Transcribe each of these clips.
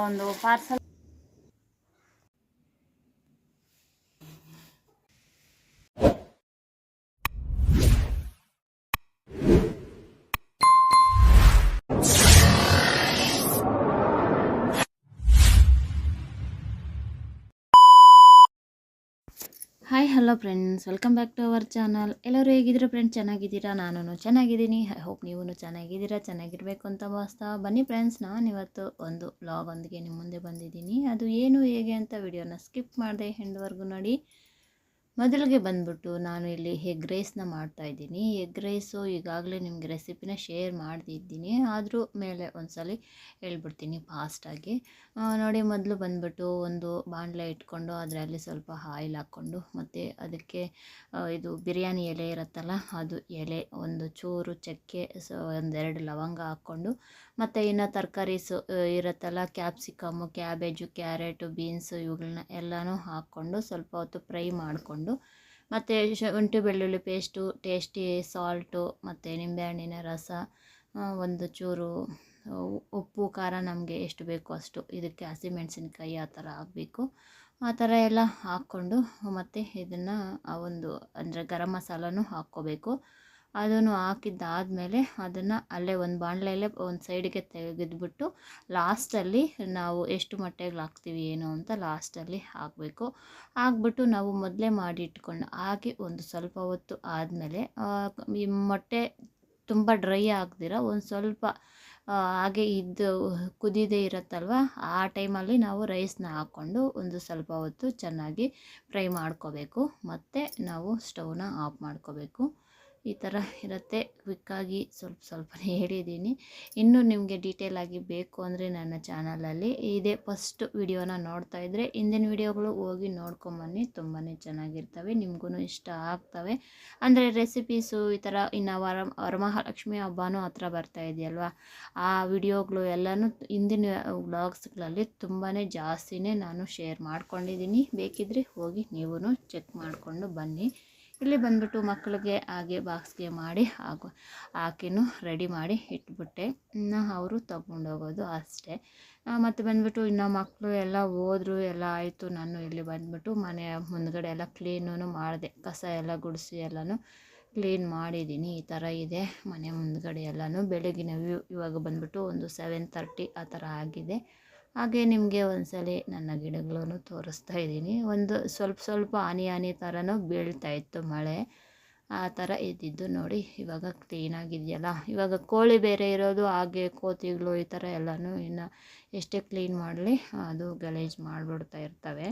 ಒಂದು parcel hello friends welcome back to our channel ಎಲ್ಲರೂ ಹೇಗಿದ್ದೀರಾ ಫ್ರೆಂಡ್ಸ್ ಚೆನ್ನಾಗಿದ್ದೀರಾ? ನಾನು ಚೆನ್ನಾಗಿದ್ದೀನಿ. ಐ ಹೋಪ್ ನೀವು ಚೆನ್ನಾಗಿದ್ದೀರಾ? ಚೆನ್ನಾಗಿರಬೇಕು ಅಂತ ಭಾವಿಸ್ತಾ ಬನ್ನಿ ಫ್ರೆಂಡ್ಸ್ ನಾನು ಇವತ್ತು ಒಂದು ವ್ಲಾಗ್ ಒಂದಿಗೆ ನಿಮ್ಮ ಮುಂದೆ ಬಂದಿದ್ದೀನಿ. ಅದು ಏನು, ಹೇಗೆ ಅಂತ ವಿಡಿಯೋನ ಸ್ಕಿಪ್ ಮಾಡಿದೆ ಹೆಂಡ್ವರೆಗೂ ನೋಡಿ. ಮೊದಲಿಗೆ ಬಂದ್ಬಿಟ್ಟು ನಾನು ಇಲ್ಲಿ ಎಗ್ ರೈಸ್ನ ಮಾಡ್ತಾಯಿದ್ದೀನಿ ಎಗ್ ರೈಸು ಈಗಾಗಲೇ ನಿಮಗೆ ರೆಸಿಪಿನ ಶೇರ್ ಮಾಡ್ದಿದ್ದೀನಿ ಆದರೂ ಮೇಲೆ ಒಂದ್ಸಲಿ ಹೇಳ್ಬಿಡ್ತೀನಿ ಫಾಸ್ಟಾಗಿ ನೋಡಿ ಮೊದಲು ಬಂದ್ಬಿಟ್ಟು ಒಂದು ಬಾಣಲೆ ಇಟ್ಕೊಂಡು ಅದರಲ್ಲಿ ಸ್ವಲ್ಪ ಆಯಿಲ್ ಹಾಕ್ಕೊಂಡು ಮತ್ತು ಅದಕ್ಕೆ ಇದು ಬಿರಿಯಾನಿ ಎಲೆ ಇರುತ್ತಲ್ಲ, ಅದು ಎಲೆ, ಒಂದು ಚೂರು ಚಕ್ಕೆ, ಸೊ, ಒಂದೆರಡು ಲವಂಗ ಹಾಕ್ಕೊಂಡು ಮತ್ತು ಇನ್ನು ತರಕಾರೀಸು ಇರುತ್ತಲ್ಲ, ಕ್ಯಾಪ್ಸಿಕಮ್ಮು, ಕ್ಯಾಬೇಜು, ಕ್ಯಾರೆಟು, ಬೀನ್ಸು ಇವುಗಳನ್ನ ಎಲ್ಲನೂ ಹಾಕ್ಕೊಂಡು ಸ್ವಲ್ಪ ಹೊತ್ತು ಫ್ರೈ ಮಾಡಿಕೊಂಡು ಮತ್ತು ಶುಂಠಿ ಬೆಳ್ಳುಳ್ಳಿ ಪೇಸ್ಟು, ಟೇಸ್ಟಿ ಸಾಲ್ಟು ಮತ್ತು ನಿಂಬೆಹಣ್ಣಿನ ರಸ ಒಂದು ಚೂರು ಉಪ್ಪು, ಖಾರ ನಮಗೆ ಎಷ್ಟು ಬೇಕೋ ಅಷ್ಟು ಇದಕ್ಕೆ ಹಸಿಮೆಣಸಿನ್ಕಾಯಿ ಆ ಥರ ಹಾಕಬೇಕು. ಆ ಥರ ಎಲ್ಲ ಹಾಕ್ಕೊಂಡು ಮತ್ತು ಇದನ್ನು ಒಂದು, ಅಂದರೆ ಗರಂ ಮಸಾಲನೂ ಹಾಕ್ಕೋಬೇಕು. ಅದನ್ನು ಹಾಕಿದ್ದಾದಮೇಲೆ ಅದನ್ನು ಅಲ್ಲೇ ಒಂದು ಬಾಣಲೆಯಲ್ಲೇ ಒಂದು ಸೈಡಿಗೆ ತೆಗೆದ್ಬಿಟ್ಟು ಲಾಸ್ಟಲ್ಲಿ ನಾವು ಎಷ್ಟು ಮೊಟ್ಟೆಗಳು ಹಾಕ್ತೀವಿ ಏನು ಅಂತ ಲಾಸ್ಟಲ್ಲಿ ಹಾಕಬೇಕು. ಹಾಕ್ಬಿಟ್ಟು ನಾವು ಮೊದಲೇ ಮಾಡಿ ಇಟ್ಕೊಂಡು ಹಾಕಿ ಒಂದು ಸ್ವಲ್ಪ ಹೊತ್ತು ಆದಮೇಲೆ ಈ ಮೊಟ್ಟೆ ತುಂಬ ಡ್ರೈ ಆಗ್ದಿರ ಒಂದು ಸ್ವಲ್ಪ ಹಾಗೆ ಇದ್ದು ಕುದಿದೇ ಇರುತ್ತಲ್ವ, ಆ ಟೈಮಲ್ಲಿ ನಾವು ರೈಸ್ನ ಹಾಕ್ಕೊಂಡು ಒಂದು ಸ್ವಲ್ಪ ಹೊತ್ತು ಚೆನ್ನಾಗಿ ಫ್ರೈ ಮಾಡ್ಕೋಬೇಕು. ಮತ್ತು ನಾವು ಸ್ಟವ್ನ ಆಫ್ ಮಾಡ್ಕೋಬೇಕು. ಈ ಥರ ಇರುತ್ತೆ. ಕ್ವಿಕ್ಕಾಗಿ ಸ್ವಲ್ಪ ಸ್ವಲ್ಪನೇ ಹೇಳಿದ್ದೀನಿ. ಇನ್ನೂ ನಿಮಗೆ ಡೀಟೇಲ್ ಆಗಿ ಬೇಕು ಅಂದರೆ ನನ್ನ ಚಾನಲಲ್ಲಿ ಇದೇ ಫಸ್ಟ್ ವಿಡಿಯೋನ ನೋಡ್ತಾ ಇದ್ದರೆ ಹಿಂದಿನ ವಿಡಿಯೋಗಳು ಹೋಗಿ ನೋಡ್ಕೊಂಬನ್ನಿ. ತುಂಬಾ ಚೆನ್ನಾಗಿರ್ತವೆ. ನಿಮಗೂ ಇಷ್ಟ ಆಗ್ತವೆ. ಅಂದರೆ ರೆಸಿಪೀಸು ಈ ಥರ ಇನ್ನು ವರ, ವರಮಹಾಲಕ್ಷ್ಮಿ ಹಬ್ಬನೂ ಹತ್ರ ಬರ್ತಾ ಇದೆಯಲ್ವಾ? ಆ ವಿಡಿಯೋಗಳು ಎಲ್ಲನೂ ಹಿಂದಿನ ವ್ಲಾಗ್ಸ್ಗಳಲ್ಲಿ ತುಂಬಾ ಜಾಸ್ತಿನೇ ನಾನು ಶೇರ್ ಮಾಡ್ಕೊಂಡಿದ್ದೀನಿ. ಬೇಕಿದ್ರೆ ಹೋಗಿ ನೀವು ಚೆಕ್ ಮಾಡಿಕೊಂಡು ಬನ್ನಿ. ಇಲ್ಲಿ ಬಂದ್ಬಿಟ್ಟು ಮಕ್ಕಳಿಗೆ ಹಾಗೆ ಬಾಕ್ಸ್ಗೆ ಮಾಡಿ ಹಾಗು ಹಾಕಿನೂ ರೆಡಿ ಮಾಡಿ ಇಟ್ಬಿಟ್ಟೆ. ಇನ್ನು ಅವರು ತೊಗೊಂಡೋಗೋದು ಅಷ್ಟೇ. ಮತ್ತು ಬಂದ್ಬಿಟ್ಟು ಇನ್ನು ಮಕ್ಕಳು ಎಲ್ಲ ಹೋದ್ರು, ಎಲ್ಲ ಆಯಿತು, ನಾನು ಇಲ್ಲಿ ಬಂದ್ಬಿಟ್ಟು ಮನೆ ಮುಂದ್ಗಡೆ ಎಲ್ಲ ಕ್ಲೀನೂ ಮಾಡಿದೆ. ಕಸ ಎಲ್ಲ, ಗುಡಿಸಿ ಎಲ್ಲನೂ ಕ್ಲೀನ್ ಮಾಡಿದ್ದೀನಿ. ಈ ಥರ ಇದೆ ಮನೆ ಮುಂದ್ಗಡೆ ಎಲ್ಲನೂ. ಬೆಳಗಿನ ವ್ಯೂ ಇವಾಗ ಬಂದ್ಬಿಟ್ಟು ಒಂದು ಸೆವೆನ್ ತರ್ಟಿ ಆ ಥರ ಆಗಿದೆ. ಹಾಗೆ ನಿಮಗೆ ಒಂದ್ಸಲಿ ನನ್ನ ಗಿಡಗಳನ್ನು ತೋರಿಸ್ತಾ ಇದ್ದೀನಿ. ಒಂದು ಸ್ವಲ್ಪ ಸ್ವಲ್ಪ ಹನಿ ಆನಿ ಥರನೂ ಬೀಳ್ತಾ ಇತ್ತು ಮಳೆ. ಆ ಥರ ಇದ್ದಿದ್ದು ನೋಡಿ, ಇವಾಗ ಕ್ಲೀನಾಗಿದೆಯಲ್ಲ ಇವಾಗ ಕೋಳಿ ಬೇರೆ ಇರೋದು, ಹಾಗೆ ಕೋತಿಗಳು ಈ ಥರ ಎಲ್ಲನೂ ಇನ್ನು ಎಷ್ಟೇ ಕ್ಲೀನ್ ಮಾಡಲಿ, ಅದು ಗಲೇಜ್ ಮಾಡಿಬಿಡ್ತಾ ಇರ್ತವೆ.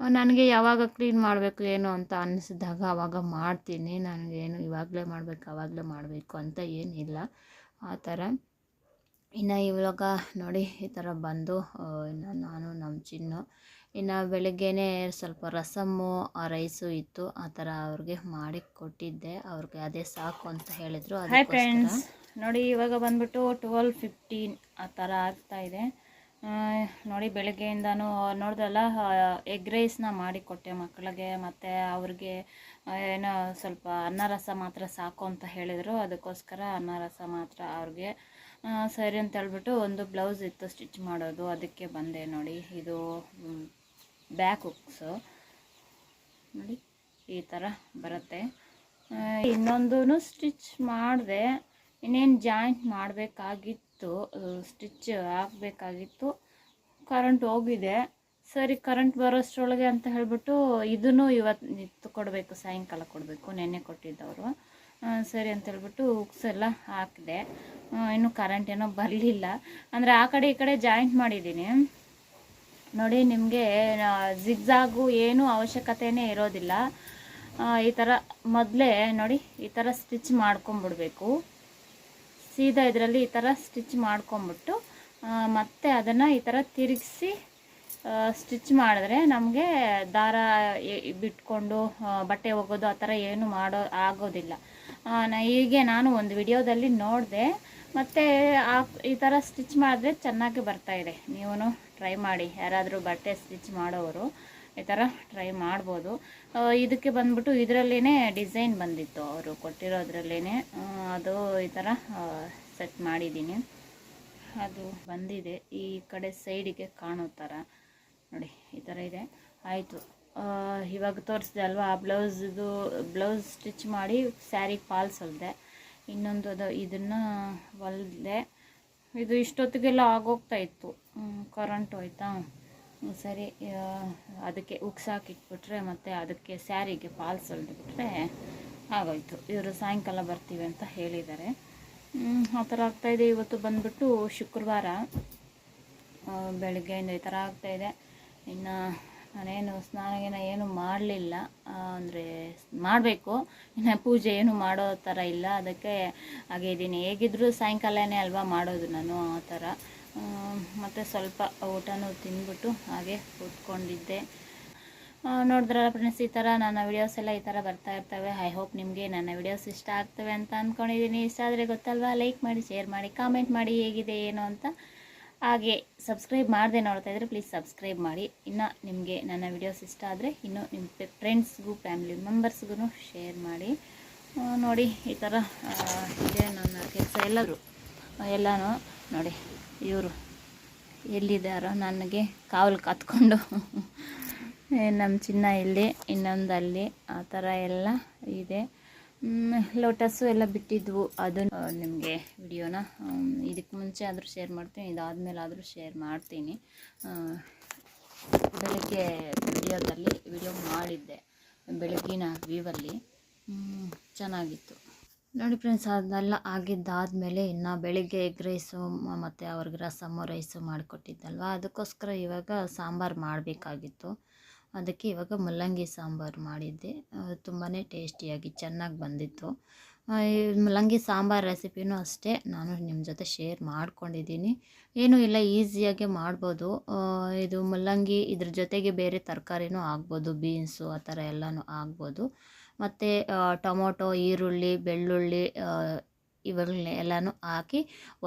ನನಗೆ ಯಾವಾಗ ಕ್ಲೀನ್ ಮಾಡಬೇಕು, ಏನು ಅಂತ ಅನ್ನಿಸಿದಾಗ ಆವಾಗ ಮಾಡ್ತೀನಿ. ನನಗೇನು ಇವಾಗಲೇ ಮಾಡಬೇಕು ಆವಾಗಲೇ ಮಾಡಬೇಕು ಅಂತ ಏನಿಲ್ಲ. ಆ ಥರ. ಇನ್ನು ಇವಾಗ ನೋಡಿ ಈ ಥರ ಬಂದು ಇನ್ನು ನಾನು ನಮ್ಮ ಚಿನ್ನು. ಇನ್ನು ಬೆಳಗ್ಗೆನೇ ಸ್ವಲ್ಪ ರಸಮ್ಮು ಆ ರೈಸು ಇತ್ತು. ಆ ಥರ ಅವ್ರಿಗೆ ಮಾಡಿ ಕೊಟ್ಟಿದ್ದೆ. ಅವ್ರಿಗೆ ಅದೇ ಸಾಕು ಅಂತ ಹೇಳಿದರು. ಹಾಯ್ ಫ್ರೆಂಡ್ಸ್ ನೋಡಿ ಇವಾಗ ಬಂದ್ಬಿಟ್ಟು ಟ್ವೆಲ್ ಫಿಫ್ಟೀನ್ ಆ ಥರ ಆಗ್ತಾ ಇದೆ. ಆ, ನೋಡಿ ಬೆಳಗ್ಗೆಯಿಂದನೂ ನೋಡಿದ್ರಲ್ಲ ಎಗ್ ರೈಸ್ನ ಮಾಡಿಕೊಟ್ಟೆ ಮಕ್ಕಳಿಗೆ. ಮತ್ತು ಅವ್ರಿಗೆ ಏನೋ ಸ್ವಲ್ಪ ಅನ್ನ ರಸ ಮಾತ್ರ ಸಾಕು ಅಂತ ಹೇಳಿದರು. ಅದಕ್ಕೋಸ್ಕರ ಅನ್ನ ರಸ ಮಾತ್ರ ಅವ್ರಿಗೆ ಸರಿ ಅಂತ ಹೇಳ್ಬಿಟ್ಟು ಒಂದು ಬ್ಲೌಸ್ ಇತ್ತು ಸ್ಟಿಚ್ ಮಾಡೋದು. ಅದಕ್ಕೆ ಬಂದೆ ನೋಡಿ. ಇದು ಬ್ಯಾಕ್ ಹುಕ್ಸು. ನೋಡಿ, ಈ ಥರ ಬರುತ್ತೆ. ಇನ್ನೊಂದು ಸ್ಟಿಚ್ ಮಾಡಿದೆ. ಇನ್ನೇನು ಜಾಯಿಂಟ್ ಮಾಡಬೇಕಾಗಿತ್ತು ಸ್ಟಿಚ್ ಹಾಕಬೇಕಾಗಿತ್ತು ಕರೆಂಟ್ ಹೋಗಿದೆ. ಸರಿ, ಕರೆಂಟ್ ಬರೋಷ್ಟ್ರೊಳಗೆ ಅಂತ ಹೇಳ್ಬಿಟ್ಟು ಇದನ್ನು ಇವತ್ತು ಕೊಡಬೇಕು, ಸಾಯಂಕಾಲ ಕೊಡಬೇಕು, ನೆನ್ನೆ ಕೊಟ್ಟಿದ್ದವರು. ಸರಿ ಅಂತ ಹೇಳ್ಬಿಟ್ಟು ಉಕ್ಸ್ ಎಲ್ಲ ಹಾಕಿದೆ. ಇನ್ನು ಕರೆಂಟ್ ಏನೋ ಬರಲಿಲ್ಲ. ಅಂದರೆ ಆ ಕಡೆ ಈ ಕಡೆ ಜಾಯಿಂಟ್ ಮಾಡಿದ್ದೀನಿ. ನೋಡಿ, ನಿಮಗೆ ಜಿಗ್ಜಾಗು ಏನೂ ಅವಶ್ಯಕತೆಯೇ ಇರೋದಿಲ್ಲ. ಈ ಥರ ಮೊದಲೇ, ನೋಡಿ, ಈ ಥರ ಸ್ಟಿಚ್ ಮಾಡ್ಕೊಂಬಿಡ್ಬೇಕು. ಸೀದಾ ಇದರಲ್ಲಿ ಈ ಥರ ಸ್ಟಿಚ್ ಮಾಡ್ಕೊಂಬಿಟ್ಟು ಮತ್ತೆ ಅದನ್ನು ಈ ಥರ ತಿರುಗಿಸಿ ಸ್ಟಿಚ್ ಮಾಡಿದ್ರೆ ನಮಗೆ ದಾರ ಬಿಟ್ಕೊಂಡು ಬಟ್ಟೆ ಹೋಗೋದು ಆ ಥರ ಏನು ಮಾಡೋ, ಆಗೋದಿಲ್ಲ. ಹೀಗೆ ನಾನು ಒಂದು ವಿಡಿಯೋದಲ್ಲಿ ನೋಡಿದೆ, ಮತ್ತು ಆ, ಈ ಥರ ಸ್ಟಿಚ್ ಮಾಡಿದ್ರೆ ಚೆನ್ನಾಗಿ ಬರ್ತಾಯಿದೆ ನೀವು ಟ್ರೈ ಮಾಡಿ. ಯಾರಾದರೂ ಬಟ್ಟೆ ಸ್ಟಿಚ್ ಮಾಡೋರು, ಈ ಥರ ಟ್ರೈ ಮಾಡ್ಬೋದು. ಇದಕ್ಕೆ ಬಂದ್ಬಿಟ್ಟು ಇದರಲ್ಲೇ ಡಿಸೈನ್ ಬಂದಿತ್ತು ಅವರು ಕೊಟ್ಟಿರೋದ್ರಲ್ಲೇ ಅದು ಈ ಥರ ಸೆಟ್ ಮಾಡಿದ್ದೀನಿ. ಅದು ಬಂದಿದೆ. ಈ ಕಡೆ ಸೈಡಿಗೆ ಕಾಣೋ ಥರ ನೋಡಿ, ಈ ಥರ ಇದೆ. ಆಯಿತು. ಇವಾಗ ತೋರಿಸಿದೆ ಅಲ್ವಾ, ಆ ಬ್ಲೌಸ್ದು ಬ್ಲೌಸ್ ಸ್ಟಿಚ್ ಮಾಡಿ ಸ್ಯಾರಿಗೆ ಫಾಲ್ಸ್ ಹೊಲಿದೆ ಇನ್ನೊಂದು ಅದು, ಇದನ್ನು ಹೊಲಿದೆ. ಇದು ಇಷ್ಟೊತ್ತಿಗೆಲ್ಲ ಆಗೋಗ್ತಾ ಇತ್ತು. ಕರೆಂಟ್ ಹೋಯ್ತಾ? ಸರಿ ಅದಕ್ಕೆ ಉಕ್ಸಾಕಿಟ್ಬಿಟ್ರೆ ಮತ್ತು ಅದಕ್ಕೆ ಸ್ಯಾರಿಗೆ ಫಾಲ್ಸ್ ಹೊಲಿದ್ಬಿಟ್ರೆ ಆಗೋಯ್ತು. ಇವರು ಸಾಯಂಕಾಲ ಬರ್ತೀವಿ ಅಂತ ಹೇಳಿದ್ದಾರೆ ಆ ಥರ ಆಗ್ತಾಯಿದೆ ಇವತ್ತು ಬಂದ್ಬಿಟ್ಟು ಶುಕ್ರವಾರ ಬೆಳಗ್ಗೆಯಿಂದ ಈ ಥರ ಆಗ್ತಾಯಿದೆ ಇನ್ನು ನಾನೇನು ಸ್ನಾನ ಗೀನ ಏನು ಮಾಡಲಿಲ್ಲ. ಅಂದರೆ ಮಾಡಬೇಕು. ಇನ್ನು ಪೂಜೆ ಏನು ಮಾಡೋ ಥರ ಇಲ್ಲ. ಅದಕ್ಕೆ ಹಾಗೆ ಇದ್ದೀನಿ ಹೇಗಿದ್ದರೂ ಸಾಯಂಕಾಲನೇ ಅಲ್ವಾ ಮಾಡೋದು ನಾನು ಆ ಥರ ಮತ್ತು ಸ್ವಲ್ಪ ಊಟನೂ ತಿಂದ್ಬಿಟ್ಟು ಹಾಗೆ ಕೂತ್ಕೊಂಡಿದ್ದೆ. ನೋಡಿದ್ರಲ್ಲ ಫ್ರೆಂಡ್ಸ್ ಈ ಥರ ನನ್ನ ವೀಡಿಯೋಸ್ ಎಲ್ಲ ಈ ಥರ ಬರ್ತಾ ಇರ್ತವೆ. ಐ ಹೋಪ್ ನಿಮಗೆ ನನ್ನ ವೀಡಿಯೋಸ್ ಇಷ್ಟ ಆಗ್ತವೆ ಅಂತ ಅಂದ್ಕೊಂಡಿದ್ದೀನಿ ಇಷ್ಟ ಆದರೆ ಗೊತ್ತಲ್ವಾ? ಲೈಕ್ ಮಾಡಿ ಶೇರ್ ಮಾಡಿ ಕಾಮೆಂಟ್ ಮಾಡಿ ಹೇಗಿದೆ, ಏನು ಅಂತ. ಹಾಗೆ ಸಬ್ಸ್ಕ್ರೈಬ್ ಮಾಡದೆ ನೋಡ್ತಾ ಇದ್ರೆ ಪ್ಲೀಸ್ ಸಬ್ಸ್ಕ್ರೈಬ್ ಮಾಡಿ. ಇನ್ನು ನಿಮಗೆ ನನ್ನ ವಿಡಿಯೋಸ್ ಇಷ್ಟ ಆದರೆ ಇನ್ನು ನಿಮ್ಮ ಫ್ರೆಂಡ್ಸ್ಗೂ ಫ್ಯಾಮಿಲಿ ಮೆಂಬರ್ಸ್ಗೂ ಶೇರ್ ಮಾಡಿ. ನೋಡಿ, ಈ ಥರ ಇದೆ ನನ್ನ ಕೆಲಸ ಎಲ್ಲರೂ. ಎಲ್ಲನೂ ನೋಡಿ, ಇವರು ಎಲ್ಲಿದ್ದಾರೋ ನನಗೆ ಕಾವಲು ಕತ್ಕೊಂಡು. ನಮ್ಮ ಚಿನ್ನ ಇಲ್ಲಿ, ಇನ್ನೊಂದಲ್ಲಿ, ಆ ಥರ ಎಲ್ಲ ಇದೆ. ಲೋಟಸ್ಸು ಎಲ್ಲ ಬಿಟ್ಟಿದ್ವು. ಅದನ್ನು ನಿಮಗೆ ವಿಡಿಯೋನ ಇದಕ್ಕೆ ಮುಂಚೆ ಆದರೂ ಶೇರ್ ಮಾಡ್ತೀನಿ. ಇದಾದಮೇಲೆ ಆದರೂ ಶೇರ್ ಮಾಡ್ತೀನಿ. ಬೆಳಗ್ಗೆ ವಿಡಿಯೋದಲ್ಲಿ, ವಿಡಿಯೋ ಮಾಡಿದ್ದೆ. ಬೆಳಗ್ಗಿನ ವ್ಯೂವಲ್ಲಿ ಚೆನ್ನಾಗಿತ್ತು. ನೋಡಿ ಫ್ರೆಂಡ್ಸ್ ಅದೆಲ್ಲ ಆಗಿದ್ದಾದಮೇಲೆ ಇನ್ನು ಬೆಳಿಗ್ಗೆ ಎಗ್ ರೈಸು ಮತ್ತು ಅವ್ರಿಗೆ ರಸಮ್ಮು ರೈಸು ಮಾಡಿಕೊಟ್ಟಿದ್ದಲ್ವ? ಅದಕ್ಕೋಸ್ಕರ ಇವಾಗ ಸಾಂಬಾರು ಮಾಡಬೇಕಾಗಿತ್ತು. ಅದಕ್ಕೆ ಇವಾಗ ಮುಲ್ಲಂಗಿ ಸಾಂಬಾರು ಮಾಡಿದ್ದೆ. ತುಂಬಾ ಟೇಸ್ಟಿಯಾಗಿ ಚೆನ್ನಾಗಿ ಬಂದಿತ್ತು. ಮುಲ್ಲಂಗಿ ಸಾಂಬಾರು ರೆಸಿಪಿನೂ ಅಷ್ಟೇ ನಾನು ನಿಮ್ಮ ಜೊತೆ ಶೇರ್ ಮಾಡ್ಕೊಂಡಿದ್ದೀನಿ. ಏನೂ ಇಲ್ಲ, ಈಸಿಯಾಗಿ ಮಾಡ್ಬೋದು. ಇದು ಮುಲ್ಲಂಗಿ ಇದ್ರ ಜೊತೆಗೆ ಬೇರೆ ತರಕಾರಿನೂ ಆಗ್ಬೋದು, ಬೀನ್ಸು ಆ ಥರ ಎಲ್ಲನೂ ಆಗ್ಬೋದು. ಮತ್ತು ಟೊಮೊಟೊ, ಈರುಳ್ಳಿ, ಬೆಳ್ಳುಳ್ಳಿ ಇವುಗಳನ್ನ ಎಲ್ಲನೂ ಹಾಕಿ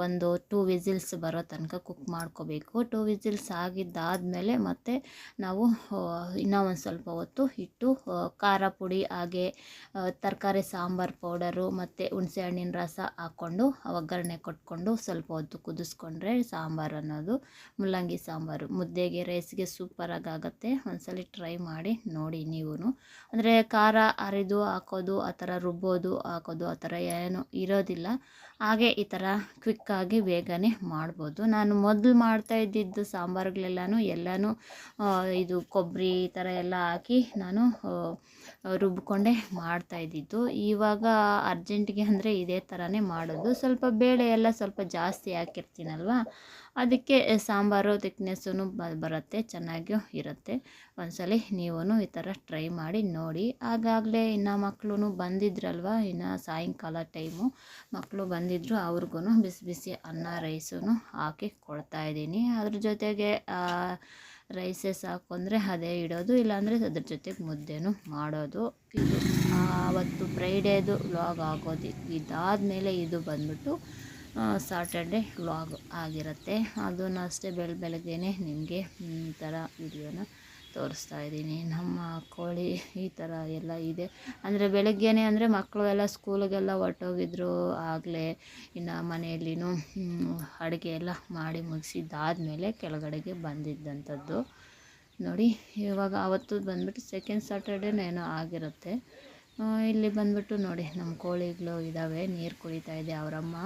ಒಂದು ಟೂ ವಿಸಿಲ್ಸ್ ಬರೋ ತನಕ ಕುಕ್ ಮಾಡ್ಕೋಬೇಕು. ಟೂ ವಿಸಿಲ್ಸ್ ಆಗಿದ್ದಾದಮೇಲೆ ಮತ್ತೆ ನಾವು ಇನ್ನೂ ಒಂದು ಸ್ವಲ್ಪ ಹೊತ್ತು ಹಿಟ್ಟು ಖಾರ ಪುಡಿ, ಹಾಗೆ ತರಕಾರಿ, ಸಾಂಬಾರು ಪೌಡರು ಮತ್ತು ಹುಣಸೆ ಹಣ್ಣಿನ ರಸ ಹಾಕ್ಕೊಂಡು ಒಗ್ಗರಣೆ ಕೊಟ್ಕೊಂಡು ಸ್ವಲ್ಪ ಹೊತ್ತು ಕುದಿಸ್ಕೊಂಡ್ರೆ ಸಾಂಬಾರು ಅನ್ನೋದು ಮುಲ್ಲಂಗಿ ಸಾಂಬಾರು. ಮುದ್ದೆಗೆ ರೈಸ್ಗೆ ಸೂಪರಾಗಿ ಆಗುತ್ತೆ ಒಂದ್ಸಲ ಟ್ರೈ ಮಾಡಿ ನೋಡಿ ನೀವು ಅಂದರೆ ಖಾರ ಅರಿದು ಹಾಕೋದು, ಆ ಥರ ರುಬ್ಬೋದು, ಹಾಕೋದು, ಆ ಥರ ಏನು ಇರೋದಿಲ್ಲ. ಹಾಗೆ ಈ ಥರ ಕ್ವಿಕ್ಕಾಗಿ ಬೇಗನೆ ಮಾಡ್ಬೋದು. ನಾನು ಮೊದಲು ಮಾಡ್ತಾ ಇದ್ದಿದ್ದು ಸಾಂಬಾರುಗಳೆಲ್ಲನೂ ಎಲ್ಲನೂ ಇದು ಕೊಬ್ಬರಿ ಈ ಥರ ಎಲ್ಲ ಹಾಕಿ ನಾನು ಆ, ರುಬ್ಕೊಂಡೇ ಮಾಡ್ತಾ ಇದ್ದಿದ್ದು. ಇವಾಗ ಅರ್ಜೆಂಟಿಗೆ ಅಂದರೆ ಇದೇ ಥರನೇ ಮಾಡೋದು. ಸ್ವಲ್ಪ ಬೇಳೆ ಎಲ್ಲ ಸ್ವಲ್ಪ ಜಾಸ್ತಿ ಹಾಕಿರ್ತೀನಲ್ವ? ಅದಕ್ಕೆ ಸಾಂಬಾರು ತಿಕ್ನೆಸ್ಸೂ ಬರುತ್ತೆ ಚೆನ್ನಾಗಿಯೂ ಇರುತ್ತೆ. ಒಂದ್ಸಲಿ ನೀವೂ ಈ ಥರ ಟ್ರೈ ಮಾಡಿ ನೋಡಿ. ಆಗಾಗಲೇ ಇನ್ನು ಮಕ್ಕಳು ಬಂದಿದ್ರಲ್ವ? ಇನ್ನು ಸಾಯಂಕಾಲ ಟೈಮು. ಮಕ್ಕಳು ಬಂದಿದ್ದರು ಅವ್ರಿಗೂ ಬಿಸಿ ಬಿಸಿ ಅನ್ನ ರೈಸೂ ಹಾಕಿ ಕೊಡ್ತಾಯಿದ್ದೀನಿ ಅದ್ರ ಜೊತೆಗೆ ರೈಸೇ ಅಂದರೆ ಅದೇ ಇಡೋದು, ಇಲ್ಲಾಂದರೆ ಅದ್ರ ಜೊತೆಗೆ ಮುದ್ದೆನೂ ಮಾಡೋದು. ಇದು ಆವತ್ತು ಫ್ರೈಡೇದು ವ್ಲಾಗ್ ಆಗೋದು, ಇದಾದಮೇಲೆ ಇದು ಬಂದ್ಬಿಟ್ಟು ಸಾಟರ್ಡೆ ವ್ಲಾಗ್ ಆಗಿರುತ್ತೆ. ಅದನ್ನು ಅಷ್ಟೇ ಬೆಳ ಬೆಳಗ್ಗೆನೇ ನಿಮಗೆ ಈ ಥರ ವಿಡಿಯೋನ ತೋರಿಸ್ತಾ ಇದ್ದೀನಿ. ನಮ್ಮ ಕೋಳಿ ಈ ಥರ ಎಲ್ಲ ಇದೆ. ಅಂದರೆ ಬೆಳಗ್ಗೆನೇ ಅಂದರೆ ಮಕ್ಕಳು ಎಲ್ಲ ಸ್ಕೂಲಿಗೆಲ್ಲ ಹೊರ್ಟೋಗಿದ್ರು ಆಗಲೇ. ಇನ್ನು ಮನೆಯಲ್ಲಿನೂ ಅಡುಗೆ ಎಲ್ಲ ಮಾಡಿ ಮುಗಿಸಿದ್ದಾದಮೇಲೆ ಕೆಳಗಡೆಗೆ ಬಂದಿದ್ದಂಥದ್ದು. ನೋಡಿ, ಇವಾಗ ಅವತ್ತು ಬಂದ್ಬಿಟ್ಟು ಸೆಕೆಂಡ್ ಸ್ಯಾಟರ್ಡೇನೇನೋ ಆಗಿರುತ್ತೆ. ಇಲ್ಲಿ ಬಂದ್ಬಿಟ್ಟು ನೋಡಿ, ನಮ್ಮ ಕೋಳಿಗಳು ಇದ್ದಾವೆ, ನೀರು ಕುಡಿತಾ ಇದೆ, ಅವರಮ್ಮ.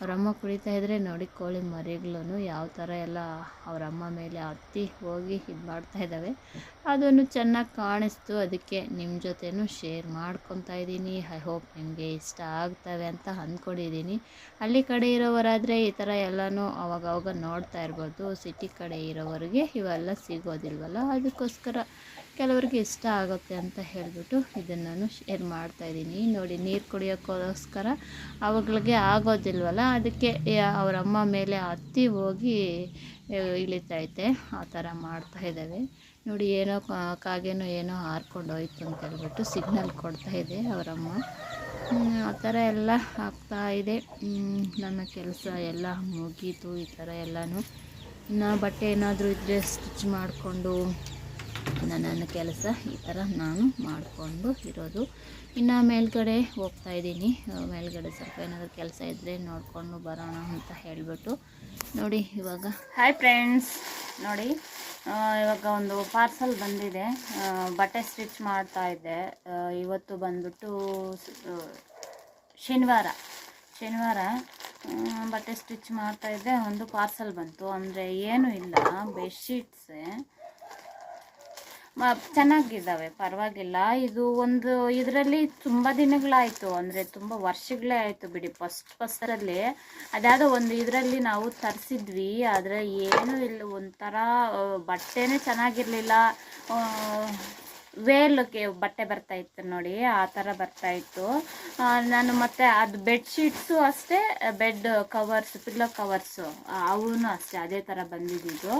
ಅವರಮ್ಮ ಕುಡಿತಾ ಇದ್ದರೆ ನೋಡಿ ಕೋಳಿ ಮರಿಗಳು ಯಾವ ಥರ ಎಲ್ಲ ಅವರಮ್ಮ ಮೇಲೆ ಹತ್ತಿ ಹೋಗಿ ಇದು ಮಾಡ್ತಾ ಇದ್ದಾವೆ ಅದನ್ನು ಚೆನ್ನಾಗಿ ಕಾಣಿಸ್ತು. ಅದಕ್ಕೆ ನಿಮ್ಮ ಜೊತೆನೂ ಶೇರ್ ಮಾಡ್ಕೊತಾ ಇದ್ದೀನಿ. ಐ ಹೋಪ್ ನಿಮಗೆ ಇಷ್ಟ ಆಗ್ತವೆ ಅಂತ ಅಂದ್ಕೊಂಡಿದ್ದೀನಿ. ಹಳ್ಳಿ ಕಡೆ ಇರೋವರಾದರೆ ಈ ಥರ ಎಲ್ಲನೂ ಅವಾಗವಾಗ ನೋಡ್ತಾ ಇರ್ಬೋದು. ಸಿಟಿ ಕಡೆ ಇರೋವರಿಗೆ ಇವೆಲ್ಲ ಸಿಗೋದಿಲ್ವಲ್ಲ? ಅದಕ್ಕೋಸ್ಕರ ಕೆಲವರಿಗೆ ಇಷ್ಟ ಆಗುತ್ತೆ ಅಂತ ಹೇಳಿಬಿಟ್ಟು ಇದನ್ನು ನಾನು ಶೇರ್ ಮಾಡ್ತಾಯಿದ್ದೀನಿ ನೋಡಿ, ನೀರು ಕುಡಿಯೋಕ್ಕೋಸ್ಕರ ಅವುಗಳಿಗೆ ಆಗೋದಿಲ್ವಲ್ಲ? ಅದಕ್ಕೆ ಅವರಮ್ಮ ಮೇಲೆ ಹತ್ತಿ ಹೋಗಿ ಇಳಿತೈತೆ ಆ ಥರ ಮಾಡ್ತಾ ಇದ್ದಾವೆ. ನೋಡಿ, ಏನೋ ಕಾಗೆನೋ ಏನೋ ಹಾರ್ಕೊಂಡು ಹೋಯ್ತು ಅಂತ ಹೇಳ್ಬಿಟ್ಟು ಸಿಗ್ನಲ್ ಕೊಡ್ತಾ ಇದೆ ಅವರಮ್ಮ. ಆ ಥರ ಎಲ್ಲ ಇದೆ. ನನ್ನ ಕೆಲಸ ಎಲ್ಲ ಮುಗೀತು ಈ ಥರ ಎಲ್ಲನೂ. ಇನ್ನು ಬಟ್ಟೆ ಏನಾದರೂ ಇದ್ದರೆ ಸ್ಟಿಚ್ ಮಾಡಿಕೊಂಡು ನನ್ನ ಕೆಲಸ ಈ ಥರ ನಾನು ಮಾಡಿಕೊಂಡು ಇರೋದು. ಇನ್ನು ಮೇಲ್ಗಡೆ ಹೋಗ್ತಾ ಇದ್ದೀನಿ. ಮೇಲ್ಗಡೆ ಸ್ವಲ್ಪ ಏನಾದರೂ ಕೆಲಸ ಇದ್ದರೆ ನೋಡಿಕೊಂಡು ಬರೋಣ ಅಂತ ಹೇಳಿಬಿಟ್ಟು ನೋಡಿ ಇವಾಗ. ಹಾಯ್ ಫ್ರೆಂಡ್ಸ್ ನೋಡಿ ಇವಾಗ ಒಂದು ಪಾರ್ಸಲ್ ಬಂದಿದೆ. ಬಟ್ಟೆ ಸ್ಟಿಚ್ ಮಾಡ್ತಾ ಇದ್ದೆ. ಇವತ್ತು ಬಂದುಬಿಟ್ಟು ಶನಿವಾರ. ಶನಿವಾರ ಬಟ್ಟೆ ಸ್ಟಿಚ್ ಮಾಡ್ತಾ ಇದ್ದೆ. ಒಂದು ಪಾರ್ಸಲ್ ಬಂತು. ಅಂದರೆ ಏನೂ ಇಲ್ಲ. ಬೆಡ್ಶೀಟ್ಸೇ ಚೆನ್ನಾಗಿದ್ದಾವೆ, ಪರವಾಗಿಲ್ಲ. ಇದು ಒಂದು ಇದರಲ್ಲಿ ತುಂಬ ದಿನಗಳಾಯಿತು, ಅಂದರೆ ತುಂಬ ವರ್ಷಗಳೇ ಆಯಿತು ಬಿಡಿ. ಫಸ್ಟ್, ಫಸ್ಟಲ್ಲಿ ಅದಾದ ಒಂದು ಇದರಲ್ಲಿ ನಾವು ತರಿಸಿದ್ವಿ, ಆದರೆ ಏನೂ ಇಲ್ಲ, ಒಂಥರ ಬಟ್ಟೆನೇ ಚೆನ್ನಾಗಿರಲಿಲ್ಲ. ವೇಲ್ಗೆ ಬಟ್ಟೆ ಬರ್ತಾ ಇತ್ತು ನೋಡಿ, ಆ ಥರ ಬರ್ತಾ ಇತ್ತು. ನಾನು ಮತ್ತೆ ಅದು ಬೆಡ್ಶೀಟ್ಸು ಅಷ್ಟೇ ಬೆಡ್ ಕವರ್ಸ್ ಪಿಲ್ಲೋ ಕವರ್ಸು ಅವೂ ಅಷ್ಟೇ, ಅದೇ ಥರ ಬಂದಿದ್ದು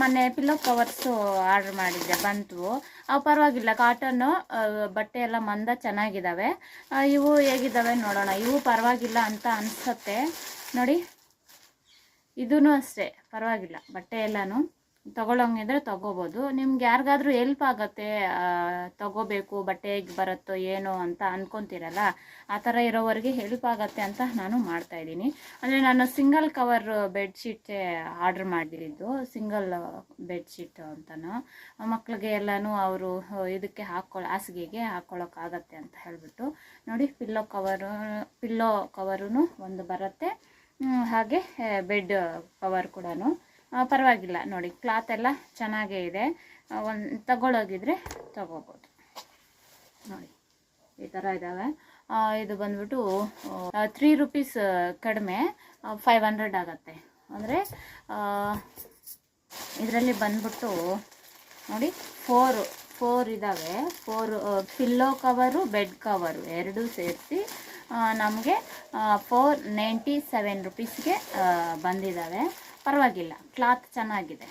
ಮೊನ್ನೆ ಪಿಲ್ಲೋ ಕವರ್ಸು ಆರ್ಡ್ರ್ ಮಾಡಿದ್ದೆ, ಬಂತು. ಅವು ಪರವಾಗಿಲ್ಲ ಕಾಟನ್ನು ಬಟ್ಟೆ ಎಲ್ಲ ಮಂದ ಚೆನ್ನಾಗಿದ್ದಾವೆ ಇವು ಹೇಗಿದ್ದಾವೆ ನೋಡೋಣ, ಇವು ಪರವಾಗಿಲ್ಲ ಅಂತ ಅನಿಸುತ್ತೆ. ನೋಡಿ ಇದೂ ಅಷ್ಟೇ, ಪರವಾಗಿಲ್ಲ, ಬಟ್ಟೆ ಎಲ್ಲನೂ. ತಗೊಳ್ಳೋಂಗಿದ್ರೆ ತಗೋಬೋದು. ನಿಮ್ಗೆ ಯಾರಿಗಾದ್ರೂ ಹೆಲ್ಪ್ ಆಗುತ್ತೆ ತಗೋಬೇಕು, ಬಟ್ಟೆ ಹೇಗೆ ಬರುತ್ತೋ ಏನೋ ಅಂತ ಅನ್ಕೊಂತೀರಲ್ಲ, ಆ ಥರ ಇರೋವರೆಗೆ ಹೆಲ್ಪ್ ಆಗುತ್ತೆ ಅಂತ ನಾನು ಮಾಡ್ತಾ ಇದ್ದೀನಿ. ಅಂದರೆ ನಾನು ಸಿಂಗಲ್ ಕವರ್ ಬೆಡ್ಶೀಟೇ ಆರ್ಡ್ರ್ ಮಾಡಿದ್ದು ಸಿಂಗಲ್ ಬೆಡ್ಶೀಟ್ ಅಂತಲೂ ಮಕ್ಳಿಗೆ ಎಲ್ಲನೂ ಅವರು ಇದಕ್ಕೆ ಹಾಕ್ಕೊಳ್ಳೋ ಹಾಸಿಗೆಗೆ ಹಾಕ್ಕೊಳ್ಳೋಕ್ಕಾಗತ್ತೆ ಅಂತ ಹೇಳಿಬಿಟ್ಟು, ನೋಡಿ ಪಿಲ್ಲೋ ಕವರು ಪಿಲ್ಲೋ ಕವರೂ ಒಂದು ಬರುತ್ತೆ. ಹಾಗೆ ಬೆಡ್ ಕವರ್ ಕೂಡ ಪರವಾಗಿಲ್ಲ ನೋಡಿ ಕ್ಲಾತ್ ಎಲ್ಲ ಚೆನ್ನಾಗೇ ಇದೆ. ಒಂದು ತಗೊಳ್ಳೋಗಿದ್ರೆ ತಗೋಬೋದು. ನೋಡಿ, ಈ ಥರ ಇದ್ದಾವೆ ಇದು ಬಂದ್ಬಿಟ್ಟು ತ್ರೀ ರುಪೀಸ್ ಕಡಿಮೆ ಫೈವ್ ಹಂಡ್ರೆಡ್ ಆಗುತ್ತೆ. ಅಂದರೆ ಇದರಲ್ಲಿ ಬಂದ್ಬಿಟ್ಟು, ನೋಡಿ ಫೋರ್ ಫೋರ್ ಇದ್ದಾವೆ four pillow cover bed cover ಎರಡೂ ಸೇರಿಸಿ ನಮಗೆ ಫೋರ್ ನೈಂಟಿ ಸೆವೆನ್ ರುಪೀಸ್ಗೆ ಬಂದಿದ್ದಾವೆ ಪರವಾಗಿಲ್ಲ ಕ್ಲಾತ್ ಚೆನ್ನಾಗಿದೆ.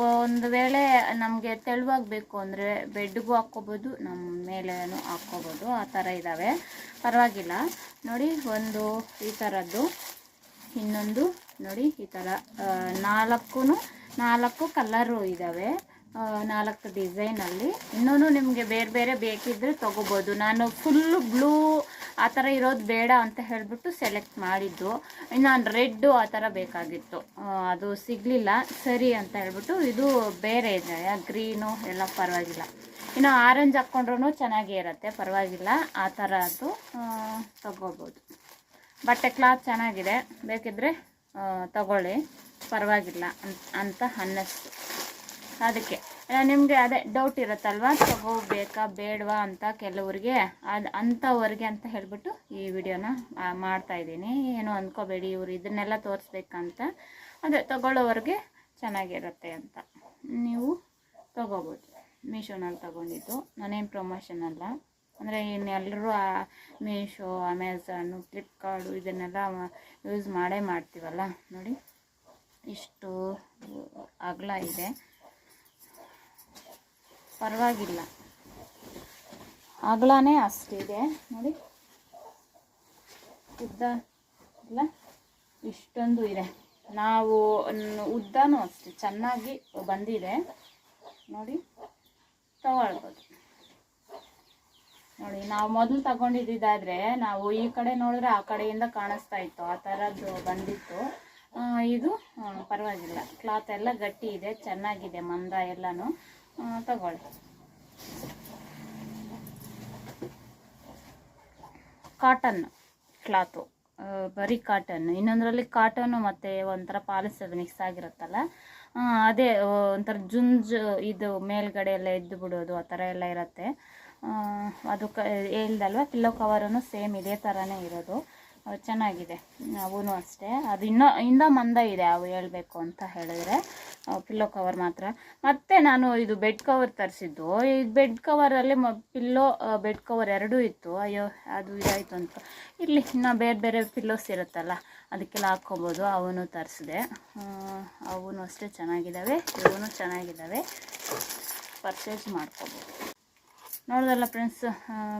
ಒಂದು ವೇಳೆ ನಮಗೆ ತೆಳುವಾಗಬೇಕು ಅಂದರೆ ಬೆಡ್ಗೂ ಹಾಕ್ಕೋಬೋದು, ನಮ್ಮ ಮೇಲೇನು ಹಾಕ್ಕೋಬೋದು, ಆ ಥರ ಇದ್ದಾವೆ ಪರವಾಗಿಲ್ಲ. ನೋಡಿ, ಒಂದು ಈ ಥರದ್ದು, ಇನ್ನೊಂದು ನೋಡಿ ಈ ಥರ ನಾಲ್ಕು ನಾಲ್ಕು ಕಲರು ಇದ್ದಾವೆ ನಾಲ್ಕು ಡಿಸೈನಲ್ಲಿ. ಇನ್ನೂ ನಿಮಗೆ ಬೇರೆ ಬೇರೆ ಬೇಕಿದ್ದರೆ ತೊಗೋಬೋದು. ನಾನು ಫುಲ್ಲು ಬ್ಲೂ ಆ ಥರ ಇರೋದು ಬೇಡ ಅಂತ ಹೇಳಿಬಿಟ್ಟು ಸೆಲೆಕ್ಟ್ ಮಾಡಿದ್ದು. ಇನ್ನು ರೆಡ್ಡು ಆ ಥರ ಬೇಕಾಗಿತ್ತು. ಅದು ಸಿಗಲಿಲ್ಲ. ಸರಿ ಅಂತ ಹೇಳ್ಬಿಟ್ಟು ಇದು ಬೇರೆ ಇದೆ. ಗ್ರೀನು ಎಲ್ಲ ಪರವಾಗಿಲ್ಲ. ಇನ್ನು ಆರೆಂಜ್ ಹಾಕ್ಕೊಂಡ್ರೂ ಚೆನ್ನಾಗೇ ಇರುತ್ತೆ. ಪರವಾಗಿಲ್ಲ. ಆ ಥರ ಅದು ತಗೋಬೋದು. ಬಟ್ಟೆ ಕ್ಲಾತ್ ಚೆನ್ನಾಗಿದೆ. ಬೇಕಿದ್ರೆ ತಗೊಳ್ಳಿ. ಪರವಾಗಿಲ್ಲ ಅಂತ ಅನ್ನಿಸ್ತು. ಅದಕ್ಕೆ. ನಿಮಗೆ ಅದೇ ಡೌಟ್ ಇರುತ್ತಲ್ವಾ? ತಗೋಬೇಕಾ, ಬೇಡವಾ ಅಂತ ಕೆಲವ್ರಿಗೆ? ಅದು ಅಂಥವ್ರಿಗೆ ಅಂತ ಹೇಳ್ಬಿಟ್ಟು ಈ ವಿಡಿಯೋನ ಮಾಡ್ತಾ ಇದ್ದೀನಿ. ಏನು ಅಂದ್ಕೋಬೇಡಿ ಇವರು ಇದನ್ನೆಲ್ಲ ತೋರಿಸ್ಬೇಕಂತ. ಅದೇ ತಗೊಳ್ಳೋವ್ರಿಗೆ ಚೆನ್ನಾಗಿರುತ್ತೆ ಅಂತ. ನೀವು ತಗೋಬೋದು. ಮೀಶೋನಲ್ಲಿ ತಗೊಂಡಿದ್ದು. ನಾನೇನು ಪ್ರಮೋಷನ್ ಅಲ್ಲ. ಅಂದರೆ ಇನ್ನೆಲ್ಲರೂ ಮೀಶೋ ಅಮೆಝಾನು ಫ್ಲಿಪ್ಕಾರ್ಟು ಇದನ್ನೆಲ್ಲ ಯೂಸ್ ಮಾಡೇ ಮಾಡ್ತೀವಲ್ಲ? ನೋಡಿ, ಇಷ್ಟು ಅಗಲ ಇದೆ. ಪರವಾಗಿಲ್ಲ. ಅಗಲನೇ ಅಷ್ಟಿದೆ. ನೋಡಿ. ಉದ್ದ ಇಲ್ಲ ಇಷ್ಟೊಂದು ಇದೆ. ನಾವು ಉದ್ದನೂ ಅಷ್ಟೆ. ಚೆನ್ನಾಗಿ ಬಂದಿದೆ. ನೋಡಿ. ತಗೊಳ್ಬೋದು. ನೋಡಿ, ನಾವು ಮೊದಲು ತಗೊಂಡಿದ್ದಿದ್ದಾದರೆ ನಾವು ಈ ಕಡೆ ನೋಡಿದ್ರೆ ಆ ಕಡೆಯಿಂದ ಕಾಣಿಸ್ತಾ ಇತ್ತು. ಆ ಥರದ್ದು ಬಂದಿತ್ತು. ಇದು ಪರವಾಗಿಲ್ಲ. ಕ್ಲಾತ್ ಎಲ್ಲ ಗಟ್ಟಿ ಇದೆ. ಚೆನ್ನಾಗಿದೆ ಮಂದ ಎಲ್ಲನೂ. ತಗೊಳ್ಳಿ. ಕಾಟನ್ ಕ್ಲಾತು ಬರೀ ಕಾಟನ್ ಇನ್ನೊಂದರಲ್ಲಿ ಕಾಟನ್ನು ಮತ್ತು ಒಂಥರ ಪಾಲಿಸ್ಟರ್ ಮಿಕ್ಸ್ ಆಗಿರುತ್ತಲ್ಲ? ಅದೇ ಒಂಥರ ಜುಂಜು ಇದು ಮೇಲ್ಗಡೆ ಎಲ್ಲ ಎದ್ದು ಬಿಡೋದು, ಆ ಥರ ಎಲ್ಲ ಇರುತ್ತೆ. ಅದು ಕ, ಹೇಳ್ದಲ್ವ? ಪಿಲ್ಲೋ ಕವರೂ ಸೇಮ್ ಇದೇ ಥರನೇ ಇರೋದು. ಚೆನ್ನಾಗಿದೆ. ಅವೂ ಅಷ್ಟೇ. ಅದು ಇನ್ನೂ ಇನ್ನೂ ಮಂದ ಇದೆ, ಅವು ಹೇಳಬೇಕು ಅಂತ ಹೇಳಿದ್ರೆ. ಪಿಲ್ಲೋ ಕವರ್ ಮಾತ್ರ. ಮತ್ತು ನಾನು ಇದು ಬೆಡ್ ಕವರ್ ತರಿಸಿದ್ದು. ಈ ಬೆಡ್ ಕವರಲ್ಲಿ ಮ ಪಿಲ್ಲೋ ಬೆಡ್ ಕವರ್ ಎರಡೂ ಇತ್ತು. ಅಯ್ಯೋ, ಅದು ಇದಾಯಿತು ಅಂತ. ಇಲ್ಲಿ ಇನ್ನು ಬೇರೆ ಬೇರೆ ಪಿಲ್ಲೋಸ್ ಇರುತ್ತಲ್ಲ, ಅದಕ್ಕೆಲ್ಲ ಹಾಕ್ಕೊಬೋದು. ಅವನು ತರಿಸಿದೆ. ಅವನು ಅಷ್ಟೇ ಚೆನ್ನಾಗಿದ್ದಾವೆ, ಇವನು ಚೆನ್ನಾಗಿದ್ದಾವೆ. ಪರ್ಚೇಸ್ ಮಾಡ್ಕೋಬೋದು. ನೋಡ್ದಲ್ಲ ಫ್ರೆಂಡ್ಸ್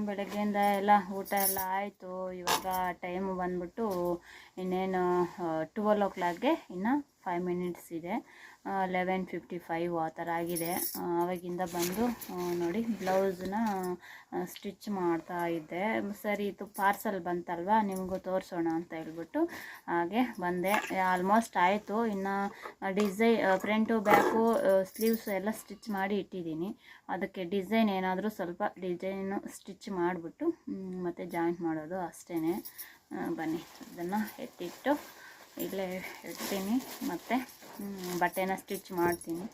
ಬೆಳಗ್ಗೆಯಿಂದ ಎಲ್ಲ ಊಟ ಎಲ್ಲ ಆಯಿತು. ಇವಾಗ ಟೈಮು ಬಂದ್ಬಿಟ್ಟು ಇನ್ನೇನು ಟುವೆಲ್ ಓ ಕ್ಲಾಕ್ಗೆ ಇನ್ನು ಫೈವ್ ಮಿನಿಟ್ಸ್ ಇದೆ. ಲೆವೆನ್ ಫಿಫ್ಟಿ ಫೈವ್ ಆ ಥರ ಆಗಿದೆ. ಆವಾಗಿಂದ ಬಂದು ನೋಡಿ, ಬ್ಲೌಸ್ನ ಸ್ಟಿಚ್ ಮಾಡ್ತಾ ಇದ್ದೆ. ಸರಿ, ಇದು ಪಾರ್ಸಲ್ ಬಂತಲ್ವ? ನಿಮಗೂ ತೋರಿಸೋಣ ಅಂತ ಹೇಳ್ಬಿಟ್ಟು ಹಾಗೆ ಬಂದೆ. ಆಲ್ಮೋಸ್ಟ್ ಆಯಿತು. ಇನ್ನು ಡಿಸೈ ಫ್ರಂಟು ಬ್ಯಾಕು ಸ್ಲೀವ್ಸ್ ಎಲ್ಲ ಸ್ಟಿಚ್ ಮಾಡಿ ಇಟ್ಟಿದ್ದೀನಿ. ಅದಕ್ಕೆ ಡಿಸೈನ್ ಏನಾದರೂ ಸ್ವಲ್ಪ ಡಿಸೈನು ಸ್ಟಿಚ್ ಮಾಡಿಬಿಟ್ಟು ಮತ್ತು ಜಾಯಿಂಟ್ ಮಾಡೋದು ಅಷ್ಟೇ ಬನ್ನಿ, ಅದನ್ನು ಎತ್ತಿಟ್ಟು ಇಲ್ಲೇ ಇಡ್ತೀನಿ. ಮತ್ತು ಬಟ್ಟೆನ ಸ್ಟಿಚ್ ಮಾಡ್ತೀನಿ.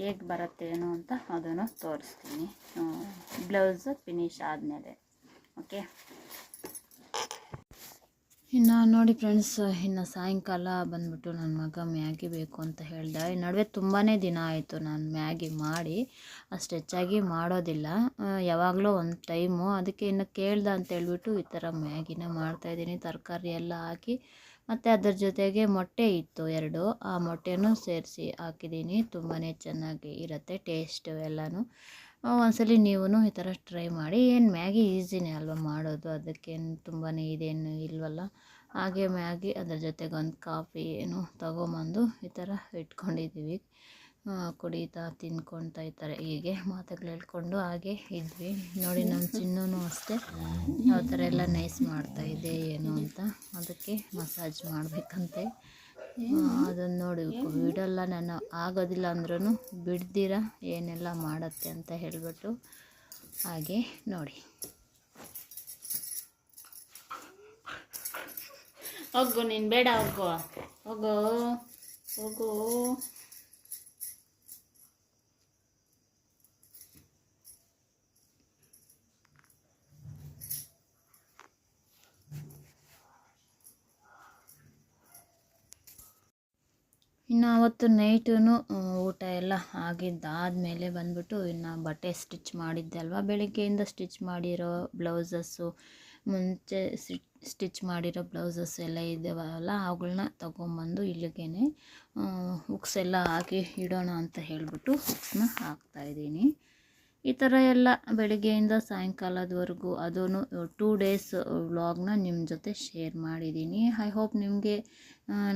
ಹೇಗೆ ಬರುತ್ತೆ ಏನು ಅಂತ ಅದನ್ನು ತೋರಿಸ್ತೀನಿ. ಬ್ಲೌಸ್ ಫಿನಿಶ್ ಆದಮೇಲೆ. ಓಕೆ? ಇನ್ನು ನೋಡಿ ಫ್ರೆಂಡ್ಸ್, ಇನ್ನು ಸಾಯಂಕಾಲ ಬಂದ್ಬಿಟ್ಟು ನನ್ನ ಮಗ ಮ್ಯಾಗಿ ಬೇಕು ಅಂತ ಹೇಳ್ದೆ. ಈ ನಡುವೆ ತುಂಬಾ ದಿನ ಆಯಿತು ನಾನು ಮ್ಯಾಗಿ ಮಾಡಿ. ಅಷ್ಟು ಹೆಚ್ಚಾಗಿ ಮಾಡೋದಿಲ್ಲ. ಯಾವಾಗಲೂ ಒಂದು ಟೈಮು. ಅದಕ್ಕೆ ಇನ್ನು ಕೇಳ್ದ ಅಂತ ಹೇಳ್ಬಿಟ್ಟು ಈ ಥರ ಮ್ಯಾಗಿನ ಮಾಡ್ತಾಯಿದ್ದೀನಿ ತರಕಾರಿ ಎಲ್ಲ ಹಾಕಿ ಮತ್ತು ಅದರ ಜೊತೆಗೆ ಮೊಟ್ಟೆ ಇತ್ತು ಎರಡು. ಆ ಮೊಟ್ಟೆನೂ ಸೇರಿಸಿ ಹಾಕಿದ್ದೀನಿ. ತುಂಬಾ ಚೆನ್ನಾಗಿ ಇರುತ್ತೆ ಟೇಸ್ಟು ಎಲ್ಲನೂ. ಒಂದ್ಸಲಿ ನೀವು ಈ ಥರ ಟ್ರೈ ಮಾಡಿ. ಏನು ಮ್ಯಾಗಿ ಈಸಿನೇ ಅಲ್ವಾ ಮಾಡೋದು? ಅದಕ್ಕೇನು ತುಂಬಾ ಇದೇನು ಇಲ್ವಲ್ಲ? ಹಾಗೆ ಮ್ಯಾಗಿ ಅದ್ರ ಜೊತೆಗೆ ಒಂದು ಕಾಫಿ ಏನು ತೊಗೊಂಬಂದು ಈ ಥರ ಇಟ್ಕೊಂಡಿದ್ದೀವಿ ಕುಡಿತಾ ತಿನ್ಕೊಳ್ತಾ ಇರ್ತಾರೆ ಹೀಗೆ ಮಾತುಗಳು ಹೇಳ್ಕೊಂಡು ಹಾಗೆ ಇದ್ವಿ. ನೋಡಿ, ನಮ್ಮ ಚಿನ್ನೂ ಅಷ್ಟೇ. ಯಾವ ಥರ ಎಲ್ಲ ನೈಸ್ ಮಾಡ್ತಾ ಇದೆ, ಏನು ಅಂತ ಅದಕ್ಕೆ ಮಸಾಜ್ ಮಾಡಬೇಕಂತೆ. ಅದನ್ನು ನೋಡಿ, ಬಿಡಲ್ಲ ನಾನು. ಆಗೋದಿಲ್ಲ ಅಂದ್ರೂ ಬಿಡ್ದಿರ, ಏನೆಲ್ಲ ಮಾಡತ್ತೆ ಅಂತ ಹೇಳಿಬಿಟ್ಟು ಹಾಗೆ ನೋಡಿ. ಹೋಗು, ನೀನು ಬೇಡ ಹೋಗು. ಹೋಗೋ, ಹೋಗು. ಇನ್ನು ಅವತ್ತು ನೈಟೂ ಊಟ ಎಲ್ಲ ಆಗಿದ್ದಾದಮೇಲೆ ಬಂದ್ಬಿಟ್ಟು ಇನ್ನು ಬಟ್ಟೆ ಸ್ಟಿಚ್ ಮಾಡಿದ್ದೆ ಅಲ್ವಾ? ಬೆಳಗ್ಗೆಯಿಂದ ಸ್ಟಿಚ್ ಮಾಡಿರೋ ಬ್ಲೌಸಸ್ಸು, ಮುಂಚೆ ಸ್ಟಿಚ್ ಮಾಡಿರೋ ಬ್ಲೌಸಸ್ ಎಲ್ಲ ಇದ್ದಾವಲ್ಲ ಅವುಗಳನ್ನ ತೊಗೊಂಬಂದು ಇಲ್ಲಿಗೆ ಹುಕ್ಸ್ ಎಲ್ಲ ಹಾಕಿ ಇಡೋಣ ಅಂತ ಹೇಳಿಬಿಟ್ಟು ಹುಕ್ಸ್ನ ಹಾಕ್ತಾಯಿದ್ದೀನಿ ಈ ಥರ ಎಲ್ಲ ಬೆಳಗ್ಗೆಯಿಂದ ಸಾಯಂಕಾಲದವರೆಗೂ ಅದೂ ಟೂ ಡೇಸ್ ವ್ಲಾಗ್ನ ನಿಮ್ಮ ಜೊತೆ ಶೇರ್ ಮಾಡಿದ್ದೀನಿ. ಐ ಹೋಪ್ ನಿಮಗೆ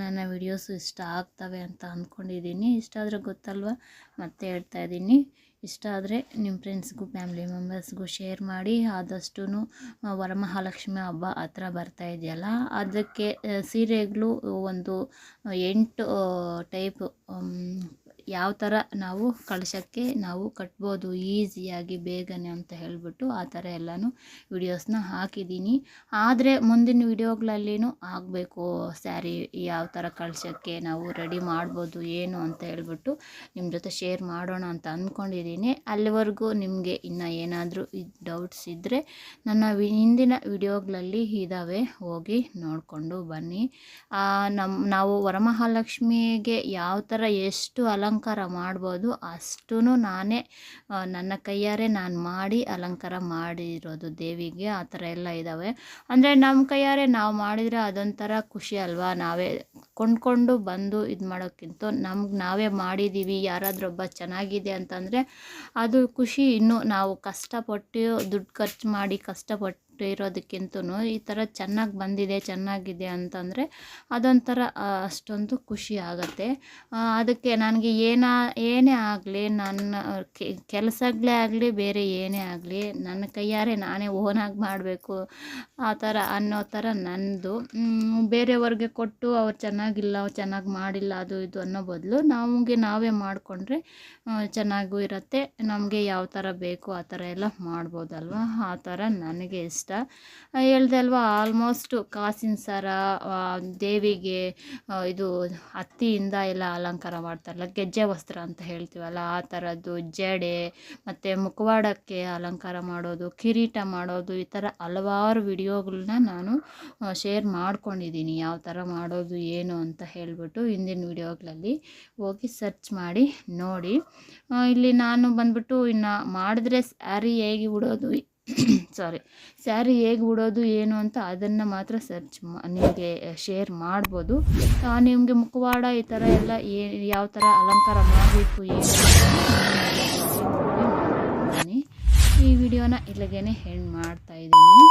ನನ್ನ ವಿಡಿಯೋಸು ಇಷ್ಟ ಆಗ್ತವೆ ಅಂತ ಅಂದ್ಕೊಂಡಿದ್ದೀನಿ. ಇಷ್ಟ ಆದರೆ ಗೊತ್ತಲ್ವ? ಮತ್ತೆ ಹೇಳ್ತಾ ಇದ್ದೀನಿ. ಇಷ್ಟ ಆದರೆ ನಿಮ್ಮ ಫ್ರೆಂಡ್ಸ್ಗೂ ಫ್ಯಾಮಿಲಿ ಮೆಂಬರ್ಸ್ಗೂ ಶೇರ್ ಮಾಡಿ. ಆದಷ್ಟು ವರಮಹಾಲಕ್ಷ್ಮಿ ಹಬ್ಬ ಹತ್ರ ಬರ್ತಾ ಇದೆಯಲ್ಲ? ಅದಕ್ಕೆ ಸೀರೆಗಳು ಒಂದು ಎಂಟು ಟೈಪ್ ಯಾವ ಥರ ನಾವು ಕಳಶಕ್ಕೆ ನಾವು ಕಟ್ಬೋದು ಈಸಿಯಾಗಿ ಬೇಗನೆ ಅಂತ ಹೇಳಿಬಿಟ್ಟು ಆ ಥರ ಎಲ್ಲನೂ ವಿಡಿಯೋಸ್ನ ಹಾಕಿದ್ದೀನಿ ಆದರೆ ಮುಂದಿನ ವಿಡಿಯೋಗಳಲ್ಲಿನೂ ಆಗಬೇಕು ಸ್ಯಾರಿ ಯಾವ ಥರ ಕಳಶಕ್ಕೆ ನಾವು ರೆಡಿ ಮಾಡ್ಬೋದು ಏನು ಅಂತ ಹೇಳ್ಬಿಟ್ಟು ನಿಮ್ಮ ಜೊತೆ ಶೇರ್ ಮಾಡೋಣ ಅಂತ ಅಂದ್ಕೊಂಡಿದ್ದೀನಿ ಅಲ್ಲಿವರೆಗೂ ನಿಮಗೆ ಇನ್ನು ಏನಾದರೂ ಡೌಟ್ಸ್ ಇದ್ದರೆ ನನ್ನ ಹಿಂದಿನ ವಿಡಿಯೋಗಳಲ್ಲಿ ಇದ್ದಾವೆ ಹೋಗಿ ನೋಡಿಕೊಂಡು ಬನ್ನಿ. ನಮ್ಮ ನಾವು ವರಮಹಾಲಕ್ಷ್ಮಿಗೆ ಯಾವ ಥರ ಎಷ್ಟು ಅಲಂಕಾರ ಮಾಡ್ಬೋದು. ಅಷ್ಟೂ ನಾನೇ ನನ್ನ ಕೈಯಾರೆ ನಾನು ಮಾಡಿ ಅಲಂಕಾರ ಮಾಡಿರೋದು ದೇವಿಗೆ. ಆ ಥರ ಎಲ್ಲ ಇದ್ದಾವೆ ಅಂದರೆ ನಮ್ಮ ಕೈಯಾರೆ ನಾವು ಮಾಡಿದರೆ ಅದೊಂಥರ ಖುಷಿ ಅಲ್ವಾ? ನಾವೇ ಕೊಂಡ್ಕೊಂಡು ಬಂದು ಇದು ಮಾಡೋಕ್ಕಿಂತ ನಮ್ಗೆ ನಾವೇ ಮಾಡಿದ್ದೀವಿ ಯಾರಾದರೂ ಒಬ್ಬ ಚೆನ್ನಾಗಿದೆ ಅಂತಂದರೆ ಅದು ಖುಷಿ. ಇನ್ನೂ ನಾವು ಕಷ್ಟಪಟ್ಟು ದುಡ್ಡು ಖರ್ಚು ಮಾಡಿ ಕಷ್ಟಪಟ್ಟು ಇರೋದಕ್ಕಿಂತನೂ ಈ ಥರ ಚೆನ್ನಾಗಿ ಬಂದಿದೆ, ಚೆನ್ನಾಗಿದೆ ಅಂತಂದರೆ ಅದೊಂಥರ ಅಷ್ಟೊಂದು ಖುಷಿ ಆಗುತ್ತೆ. ಅದಕ್ಕೆ ನನಗೆ ಏನ, ಏನೇ ಆಗಲಿ ನನ್ನ ಕೆಲಸಗಳೇ ಆಗಲಿ ಬೇರೆ ಏನೇ ಆಗಲಿ ನನ್ನ ಕೈಯಾರೆ ನಾನೇ ಓನಾಗಿ ಮಾಡಬೇಕು ಆ ಥರ ಅನ್ನೋ ಥರ ನನ್ನದು ಬೇರೆಯವ್ರಿಗೆ ಕೊಟ್ಟು ಅವ್ರು ಚೆನ್ನಾಗಿಲ್ಲ, ಅವ್ರು ಚೆನ್ನಾಗಿ ಮಾಡಿಲ್ಲ, ಅದು ಇದು ಅನ್ನೋ ಬದಲು ನಮಗೆ ನಾವೇ ಮಾಡಿಕೊಂಡ್ರೆ ಚೆನ್ನಾಗೂ ಇರುತ್ತೆ. ನಮಗೆ ಯಾವ ಥರ ಬೇಕು ಆ ಥರ ಎಲ್ಲ ಮಾಡ್ಬೋದಲ್ವ? ಆ ಥರ ನನಗೆ ಇಷ್ಟ. ಹೇಳ್ದೆ ಅಲ್ವಾ ಆಲ್ಮೋಸ್ಟು ಕಾಸಿನ ಸರ ದೇವಿಗೆ ಇದು ಹತ್ತಿಯಿಂದ ಎಲ್ಲ ಅಲಂಕಾರ ಮಾಡ್ತಾರಲ್ಲ, ಗೆಜ್ಜೆ ವಸ್ತ್ರ ಅಂತ ಹೇಳ್ತೀವಲ್ಲ, ಆ ಥರದ್ದು ಜಡೆ, ಮತ್ತು ಮುಖವಾಡಕ್ಕೆ ಅಲಂಕಾರ ಮಾಡೋದು, ಕಿರೀಟ ಮಾಡೋದು, ಈ ಥರ ಹಲವಾರು ವಿಡಿಯೋಗಳನ್ನ ನಾನು ಶೇರ್ ಮಾಡ್ಕೊಂಡಿದ್ದೀನಿ, ಯಾವ ಥರ ಮಾಡೋದು, ಏನು ಅಂತ ಹೇಳಿಬಿಟ್ಟು ಹಿಂದಿನ ವಿಡಿಯೋಗಳಲ್ಲಿ. ಹೋಗಿ ಸರ್ಚ್ ಮಾಡಿ, ನೋಡಿ. ಇಲ್ಲಿ ನಾನು ಬಂದ್ಬಿಟ್ಟು ಇನ್ನು ಮಾಡಿದ್ರೆ ಸ್ಯಾರಿ ಹೇಗೆ ಉಡೋದು ಸಾರಿ ಸ್ಯಾರಿ ಹೇಗೆ ಉಡೋದು, ಏನು ಅಂತ ಅದನ್ನು ಮಾತ್ರ ಸರ್ಚ್ ಮಾ, ನಿಮಗೆ ಶೇರ್ ಮಾಡ್ಬೋದು. ನಿಮಗೆ ಮುಖವಾಡ ಈ ಥರ ಎಲ್ಲ ಏ, ಯಾವ ಥರ ಅಲಂಕಾರ ಮಾಡಬೇಕು, ಏನು ಈ ವಿಡಿಯೋನ ಇಲ್ಲಿಗೇನೆ ಹೆಣ್ಣು ಮಾಡ್ತಾ ಇದ್ದೀನಿ.